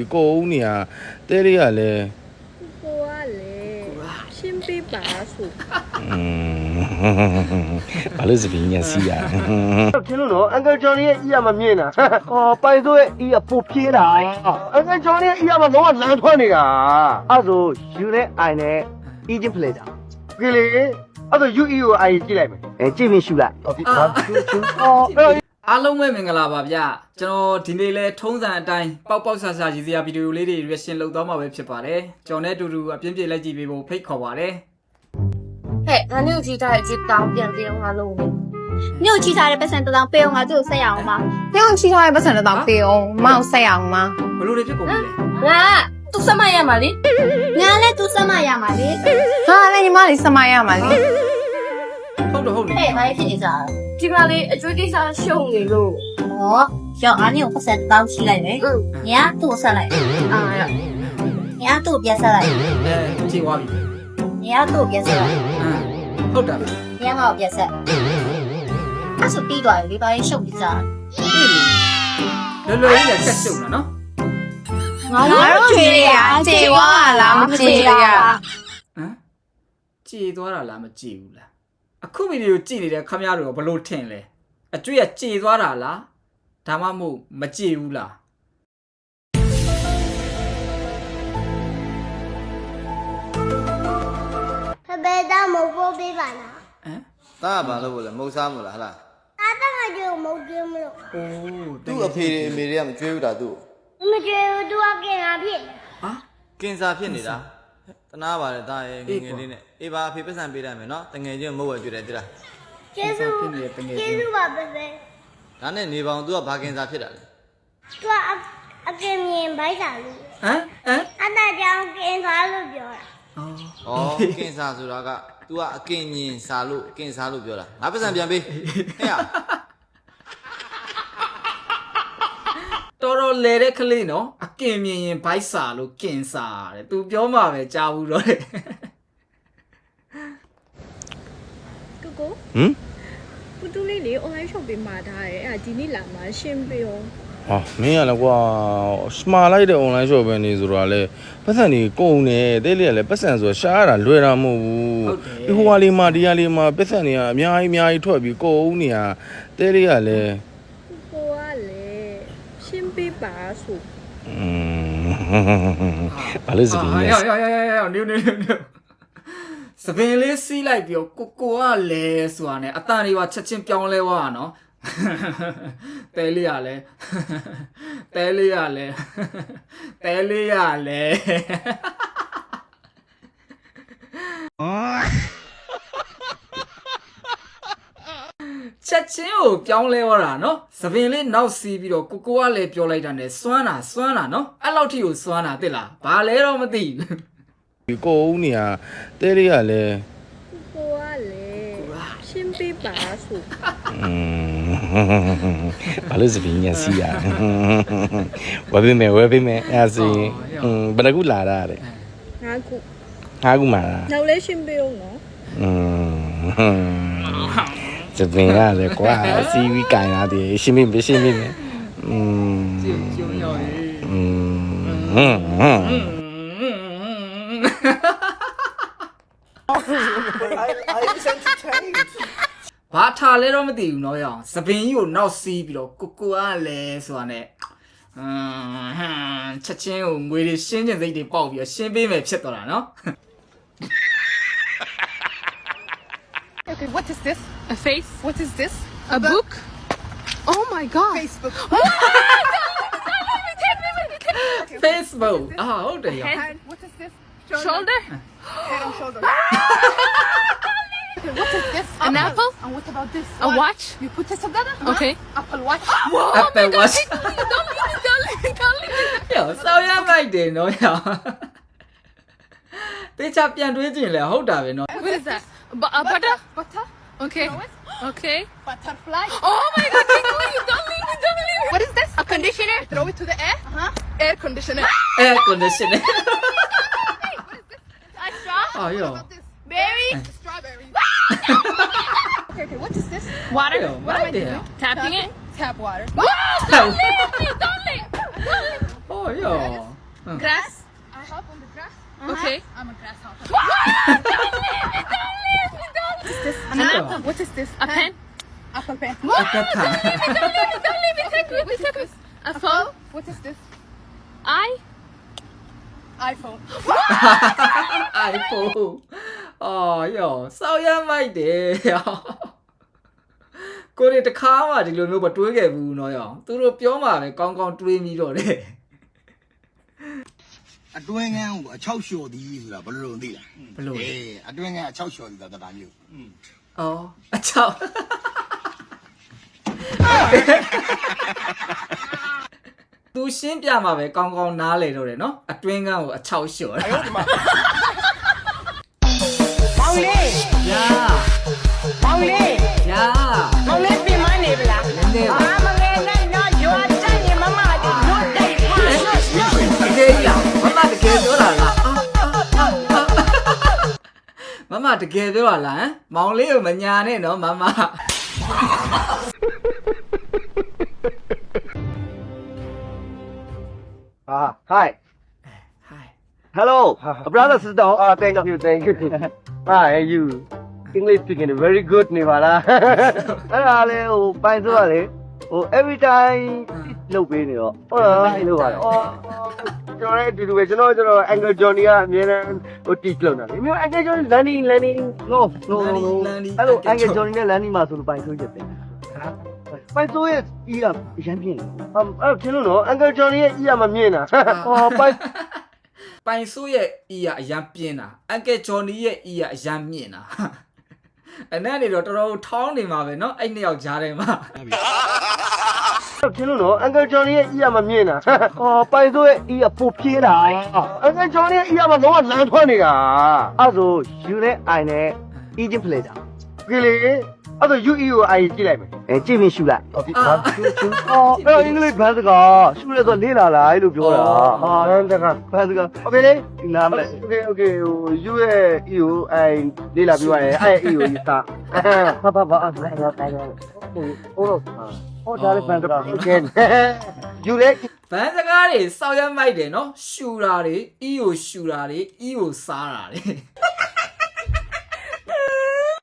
ဒီကိုဦးနေရတဲလေးကလည်းကိုကလည်းရှင်းပြပါဆိုဘာလို့စပင်းညာစီရကျင်းလို့နော်အန်ကယ်ဂျွန်ရဲ့အီရမမြင်တာဟောပိုင်ဆိုရဲ့အီရပိုပြေးတာအန်ကယ်ဂျွန်ရဲ့အီရမလုံးဝလမ်းထွက်နေတာအဲ့ဆိုယူနဲ့အိုင်နဲ့အီဂျစ်ပလေတာကလေးအဲ့ဆိုယူအီကိုအိုင်ကြည့်လိုက်မယ်အဲကြည့်ပြီးရှူလိုက်ဟုတ်ပြီဒါရှူရှူဟော မင်္ဂလာပါဗျကျွန်တော်ဒီနေ့လဲထုံးစံအတိုင်းပေါက်ပေါက်ဆာဆာရည်စရာဗီဒီယိုလေးတွေ reaction လုပ်သွားမှာပဲဖြစ်ပါတယ်ကျွန်တော်နဲ့အတူတူအပြင်းပြေလိုက်ကြည့်ပေးဖို့ဖိတ်ခေါ်ပါတယ်ဟဲ့ငါညို့ကြီးထားတဲ့ကြီးတောင်းပြန်ပြေအောင်ငါလုံးနေညို့ကြီးထားတဲ့ပတ်စံတစ်တောင်းပေးအောင်ငါသူ့ကိုဆက်ရအောင်ပါညောင်ချီထားတဲ့ပတ်စံတစ်တောင်ပေးအောင်မောက်ဆက်အောင်မဘလို့တွေဖြစ်ကုန်ပြီလဲငါသူ့ဆက်မရမှာလေငါလည်းသူ့ဆက်မရမှာလေဟာလည်းညီမလေးစမရမှာလေဟုတ်တော့ဟုတ်လေဟဲ့ဘာဖြစ်နေကြလဲ ဒီမှာလေအကျွေးကိစ္စရှုံနေလို့ဟောရောအားညို့ပတ်စံတစ်တောင်းချိလိုက်မယ်ညာသူ့ကိုဆက်လိုက်အာညာသူ့ကိုပြန်ဆက်လိုက်အဲကြည့်သွားပြီညာသူ့ကိုပြန်ဆက်လိုက်ဟမ်ဟုတ်တာပဲညာငါ့ကိုပြန်ဆက်အဲ့ဆိုပြီးသွားပြီလေဘာလို့ရှုံနေကြလဲလွယ်လွယ်လေးနဲ့ချက်ရှုံတာနော်ငါငါတို့ချွေရခြေဝါလားမခြေရဟမ်ကြည်သွားတာလားမကြည်ဘူးလား အခုဗီဒီယိုကြည့်နေတဲ့ခမရတို့ကဘလို့ထင်လဲအကျွေးကကြည်သွားတာလားဒါမှမဟုတ်မကြည်ဘူးလားဖဖေသားမဟုတ်ပိုးပေးပါလားဟမ်တာကဘာလို့လဲမုတ်စားမို့လားဟလားသားတကကျိုးမဟုတ်ကျင်းမလို့အိုးသူ့အဖေတွေအမေတွေကမကြွေးဘူးတာသူ့မကျွေးသူကကင်တာဖြစ်ဟာကင်ဆာဖြစ်နေတာ တနာပါလေတာရဲ့ငယ်ငယ်လေးနဲ့အေးပါအဖေပတ်စံပေးလိုက်မယ်နော်တငယ်ချင်းမဟုတ်ဝဲကြွေးတယ်တိလားကျေးဇူးဖြစ်နေတဲ့တငယ်ကျေးချင်းဇူးပါဖဖေဒါနဲ့နေပေါင်းသူကဘာကင်ဆာဖြစ်တာလဲသူကအကင်မြင်ဘိုက်တာလို့ဟမ်ဟမ်အတကြောင်ကင်သွားလို့ပြောတာအော်ဩကင်ဆာဆိုတာက तू ကအကင်ညင်စာလို့ကင်ဆာလို့ပြောတာငါပတ်စံပြန်ပေးဟဲ့ရတော်တော်လဲတဲ့ကလေးနော်အ ကင်မြင်ရင်ဘိုက်စာလို့ကင်စာတဲ့သူပြောမှပဲကြားဘူးတော့တဲ့ကိုကိုဟမ်ပူတူလေးလေ online shop ပေးမှာထားတယ်အဲ့ဒါဒီနေ့လာမှာရှင်းပေးအောင်ဟာမင်းရလည်းကွာစမာလိုက်တဲ့ online shop ပဲနေဆိုတော့လေပတ်စံနေကုန်နေတဲလေးကလည်းပတ်စံဆိုရှားရတာလွယ်တာမဟုတ်ဘူးဒီဟိုဟာလေးမှာဒီဟာလေးမှာပတ်စံနေကအများကြီးအများကြီးထွက်ပြီးကိုဦးနေရတဲလေးကလည်းကိုကလည်းရှင်းပေးပါဆိုอืม ဘာလို့စပင်းညာရောရောရောရောရောနေနေနေစပင်လေးစီးလိုက်ပြီးတော့ကိုကိုကလဲဆိုတာနဲ့အတန်တွေပါချက်ချင်းပြောင်းလဲသွားတာနော်တဲလေးရလဲတဲလေးရလဲတဲလေးရလဲ ချက်ချင်းကိုပြောင်းလဲသွားတာနော်သပင်လေးနောက်စီးပြီးတော့ကိုကိုကလည်းပြောလိုက်တာ ਨੇ စွမ်းတာစွမ်းတာနော်အဲ့လောက်ထိကိုစွမ်းတာသိလားဘာလဲတော့မသိဘူးဒီကိုဦးနေရာတဲလေးကလည်းကိုကလည်းရှင်းပြပါဆိုဘာလို့စပင်းရစီရဝယ်ပေးမယ်ဝယ်ပေးမယ်အဲ့စီဘယ်ကူလာတာလဲငါကူငါကူမှာလားနောက်လဲရှင်းပြအောင်နော်อืม စပင်းရတယ်ကွာစီးပြီးကင်ရတယ်ရှင်းမိမရှင်းမိမယ်อืม ကျုံကျုံရော်ရေ อืมဟွန်းဟွန်း ဘာထားလဲတော့မသိဘူးเนาะရအောင်သပင်ကြီးကိုနောက်စီးပြီးတော့ကိုကိုကလည်းဆိုတာနဲ့อืมချက်ချင်းကိုငွေတွေရှင်းကျင်စိတ်တွေပေါက်ပြီးတော့ရှင်းပေးမယ်ဖြစ်သွားတာเนาะ Okay, what is this? A face. What is this? A, a book? Oh my god. Facebook. Facebook. Aa orada ya. Head. What is this? Shoulder. Shoulder. Head and shoulder. Okay, what is this? An apple? And what about this? A watch? watch? You put this together? Okay. Huh? Apple watch. Whoa, apple oh watch. God, don't leave it, don't leave it, don't leave it. ရောစောင်းရမိုက်တယ်နော်ရောတေချာပြန်တွေးကြည့်လဲဟုတ်တာပဲနော် What is that? B- uh, butter. Butter. Okay. Okay. Butterfly. Oh my god, don't leave, don't leave, don't leave. What is this? A conditioner. Throw it to the air. Uh-huh. Air conditioner. Ah! Air conditioner. What is A straw? Oh, yo. Berry? Eh. Strawberry. Ah! okay, okay, what is this? Water. Yo, what am I doing? Tapping it? Tap water. Wow, don't leave me, don't leave. Don't leave. Oh, yo. Grass? I hop on the grass. Uh-huh. Okay. I'm a grasshopper. What is this? A pen? Apple pen. What? Don't leave it, don't leave it, don't leave it. Take it, we take it. A phone? What is this? I? iPhone. iPhone. အော်ယောစောက်ရမိုက်တယ်ကိုရီတခါမှဒီလိုမျိုးမတွေးခဲ့ဘူးနော်ယောသူတို့ပြောမှလည်းကောင်းကောင်းတွေးပြီးတော့တယ်အတွင်းကန်းကိုအချောက်လျှော်သည်ဆိုတာဘယ်လိုလုပ်သိလဲဘယ်လိုလဲအတွင်းကန်းအချောက်လျှော်သည်ဆိုတာတပါမျိုးอืม ဩအချောက်သူရှင်းပြမှာပဲကောင်းကောင်းနားလေတော့တယ်နော်အတွင်းကန်းကိုအချောက်လျှော်တယ် တကယ်ပြောတာလားဟမ်မောင်လေးကိုမညာနဲ့နော်မမဟာ hi ဟိုင် hello brother sister ah thank you thank you hi you english speaking very good နေပါလားအဲ့ဒါလေဟိုပိုင်စိုးကလေ ဟို every time လုပ်ပေးနေတော့ဟုတ်လားအဲ့လိုပါတော့အော်ကျွန်တော်လည်းအတူတူပဲကျွန်တော်ကျွန်တော် Angle Johnny ကအမြဲတမ်းဟို teach လုပ်တာလေမျိုး Angle Johnny landing landing no no no no အဲ့လို Angle Johnny နဲ့ landing မှာဆိုလို့ပိုင်စိုးချက်တယ်ပိုင်စိုးရဲ့အီးကအရန်ပြင်းတယ်အဲ့ထင်လို့နော် Angle Johnny ရဲ့အီးကမမြင်တာဟောပိုင် ပိုင်ဆိုးရဲ့အီရအရန်ပြင်းတာအန်ကယ်ဂျော်နီရဲ့အီရအရန်မြင့်တာအဲ့နဲ့နေတော့တော်တော်ထောင်းနေမှာပဲเนาะအဲ့နှစ်ယောက်ကြားထဲမှာ ထင်လို့နော် Uncle Johnny ရဲ့အီးကမမြင်တာဟောပိုင်စိုးရဲ့အီးကပိုပြေးတာ Uncle Johnny ရဲ့အီးကမလုံးဝလမ်းထွက်နေတာအဲ့ဆိုယူနဲ့အိုင်နဲ့ Egypt play တာကလေးအဲ့ဆို UE ကိုအိုင်ကြည့်လိုက်မယ်အဲကြည့်ပြီးရှူလိုက်ဟုတ်ပြီဘာရှူရှူအော်အဲ့တော့အင်္ဂလိပ်ဘန်းစကားရှူလဲဆိုလေးလာလားလို့ပြောတာဟာဘန်းစကားဘန်းစကားโอเคလေနားမလဲโอเคโอเคဟို U ရဲ့ E ကိုအိုင်လေးလာပြီးသွားတယ်အဲ့ E ကိုယူတာဟာဘာဘာအဲ့ဒါအဲ့ဒါဟိုဟို ဟိုဒါလေးဘန်းစကားโอเคယူလေ ဘန်းစကားတွေစောက်ရမ်းမိုက်တယ်เนาะရှူတာတွေအီကိုရှူတာတွေအီကိုစားတာတွေ